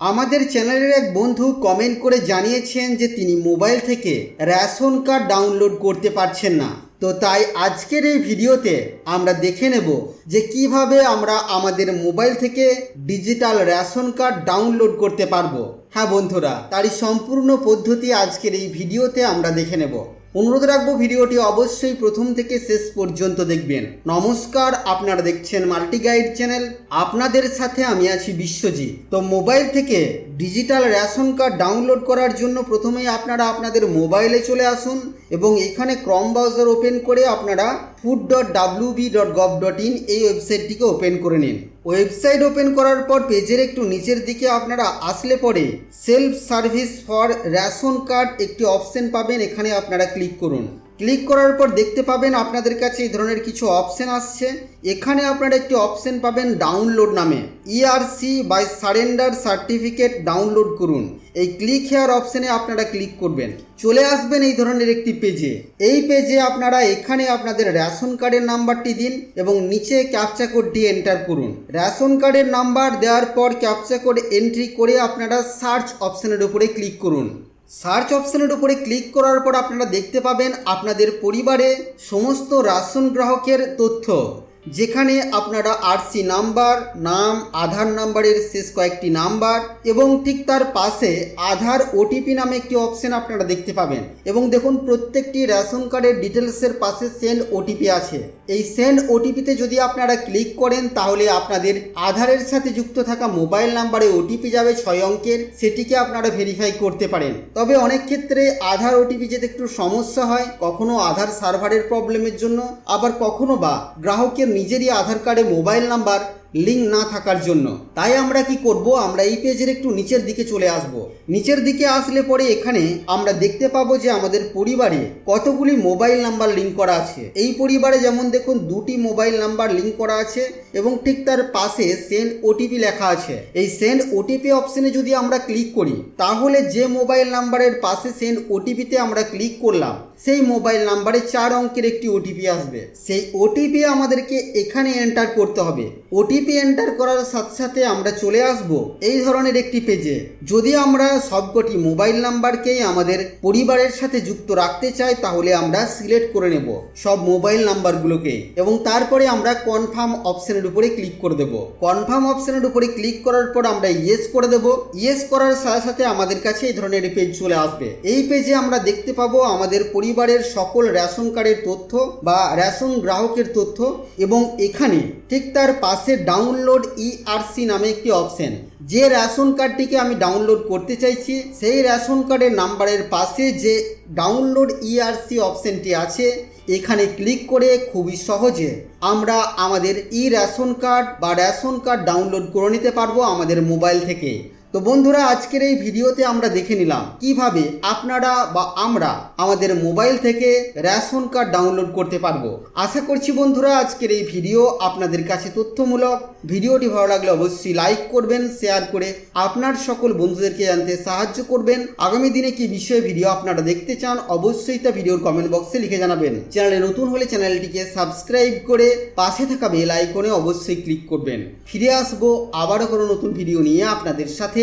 আমাদের চ্যানেলের এক বন্ধু কমেন্ট করে জানিয়েছেন যে তিনি মোবাইল থেকে রেশন কার্ড ডাউনলোড করতে পারছেন না। তো তাই আজকের এই ভিডিওতে আমরা দেখে নেব যে কীভাবে আমরা আমাদের মোবাইল থেকে ডিজিটাল রেশন কার্ড ডাউনলোড করতে পারব। হ্যাঁ বন্ধুরা, তারই সম্পূর্ণ পদ্ধতি আজকের এই ভিডিওতে আমরা দেখে নেব। অনুরোধ রাখব ভিডিওটি অবশ্যই প্রথম থেকে শেষ পর্যন্ত দেখবেন। নমস্কার, আপনারা দেখছেন মাল্টি গাইড চ্যানেল। আপনাদের সাথে আমি আছি বিশ্বজিৎ। তো মোবাইল থেকে ডিজিটাল রেশন কার্ড ডাউনলোড করার জন্য প্রথমেই আপনারা আপনাদের মোবাইলে চলে আসুন। এবং এখানে ক্রম ব্রাউজার ওপেন করে আপনারা food dot W B dot gov dot in এই ওয়েবসাইটটিকে ওপেন করে নিন। ওয়েবসাইট ওপেন করার পর পেজের একটু নিচের দিকে আপনারা আসলে পরে self service for ration card একটি অপশন পাবেন। এখানে আপনারা ক্লিক করুন। ক্লিক করার পর দেখতে পাবেন আপনাদের কাছে এই ধরনের কিছু অপশন আসছে। এখানে আপনারা একটি অপশন পাবেন ডাউনলোড নামে। ERC by surrender certificate download করুন। এই ক্লিক হেয়ার অপশনে আপনারা ক্লিক করবেন। চলে আসবেন এই ধরনের একটি পেজে। এই পেজে আপনারা এখানে আপনাদের রেশন কার্ডের নাম্বারটি দিন এবং নিচে ক্যাপচা কোডটি এন্টার করুন। রেশন কার্ডের নাম্বার দেওয়ার পর ক্যাপচা কোড এন্ট্রি করে আপনারা সার্চ অপশনের উপরে ক্লিক করুন। সার্চ অপশানের উপরে ক্লিক করার পর আপনারা দেখতে পাবেন আপনাদের পরিবারে সমস্ত রাশন গ্রাহকের তথ্য। যেখানে আপনারা আরসি নাম্বার, নাম, আধার নাম্বারের শেষ কয়েকটি নাম্বার এবং ঠিক তার পাশে আধার ওটিপি নামে একটি অপশন আপনারা দেখতে পাবেন। এবং দেখুন, প্রত্যেকটি রেশন কার্ডের ডিটেলসের পাশে সেন্ড ওটিপি আছে। এই সেন্ড ওটিপিতে যদি আপনারা ক্লিক করেন, তাহলে আপনাদের আধারের সাথে যুক্ত থাকা মোবাইল নাম্বারে ওটিপি যাবে ছয় অঙ্কের। সেটিকে আপনারা ভেরিফাই করতে পারেন। তবে অনেক ক্ষেত্রে আধার ওটিপি যেতে একটু সমস্যা হয়, কখনো আধার সার্ভারের প্রবলেমের জন্য, আবার কখনো বা গ্রাহকের নিজেরই আধার কার্ডে মোবাইল নাম্বার লিঙ্ক না থাকার জন্য। তাই আমরা কি করব? আমরা এই পেজের একটু নিচের দিকে চলে আসব। নিচের দিকে আসলে পরে এখানে আমরা দেখতে পাবো যে আমাদের পরিবারে কতগুলি মোবাইল নাম্বার লিঙ্ক করা আছে। এই পরিবারে যেমন দেখুন, দুটি মোবাইল নাম্বার লিঙ্ক করা আছে এবং ঠিক তার পাশে সেন্ড ওটিপি লেখা আছে। এই সেন্ড ওটিপি অপশনে যদি আমরা ক্লিক করি, তাহলে যে মোবাইল নাম্বারের পাশে সেন্ড ওটিপিতে আমরা ক্লিক করলাম, সেই মোবাইল নাম্বারে চার অঙ্কের একটি ওটিপি আসবে। সেই ওটিপি আমাদেরকে এখানে এন্টার করতে হবে। ওটিপি এন্টার করার সাথে সাথে আমরা চলে আসব এই ধরনের একটি পেজে যদি আমরা সবকটি মোবাইল নাম্বারকেই আমাদের পরিবারের সাথে যুক্ত রাখতে চাই, তাহলে আমরা সিলেক্ট করে নেব সব মোবাইল নাম্বারগুলোকে এবং তারপরে আমরা কনফার্ম অপশনের উপরে ক্লিক করে দেব। কনফার্ম অপশনের উপরে ক্লিক করার পর আমরা ইয়েস করে দেব। ইয়েস করার সাথে সাথে আমাদের কাছে এই ধরনের পেজ চলে আসবে। এই পেজে আমরা দেখতে পাবো আমাদের পরিবারের সকল রেশন কার্ডের তথ্য বা রেশন গ্রাহকের তথ্য এবং এখানে ঠিক তার পাশে ডাউনলোড ইআরসি নামে একটি অপশন যে রেশন কার্ডটিকে আমি ডাউনলোড করতে চাইছি, সেই রেশন কার্ডের নাম্বারের পাশে যে ডাউনলোড ইআরসি অপশনটি আছে, এখানে ক্লিক করে খুবই সহজে আমরা আমাদের ই রেশন কার্ড বা রেশন কার্ড ডাউনলোড করে নিতে পারব আমাদের মোবাইল থেকে। তো বন্ধুরা, আজকের এই ভিডিওতে আমরা দেখে নিলাম কীভাবে আপনারা বা আমরা আমাদের মোবাইল থেকে রেশন কার্ড ডাউনলোড করতে পারব। আশা করছি বন্ধুরা, আজকের এই ভিডিও আপনাদের কাছে তথ্যমূলক। ভিডিওটি ভালো লাগলে অবশ্যই লাইক করবেন, শেয়ার করে আপনার সকল বন্ধুদেরকে জানতে সাহায্য করবেন। আগামী দিনে কি বিষয়ে ভিডিও আপনারা দেখতে চান, অবশ্যই তা ভিডিওর কমেন্ট বক্সে লিখে জানাবেন। চ্যানেলে নতুন হলে চ্যানেলটিকে সাবস্ক্রাইব করে পাশে থাকা বেল আইকনে অবশ্যই ক্লিক করবেন। ফিরে আসব আবারও কোনো নতুন ভিডিও নিয়ে আপনাদের সাথে।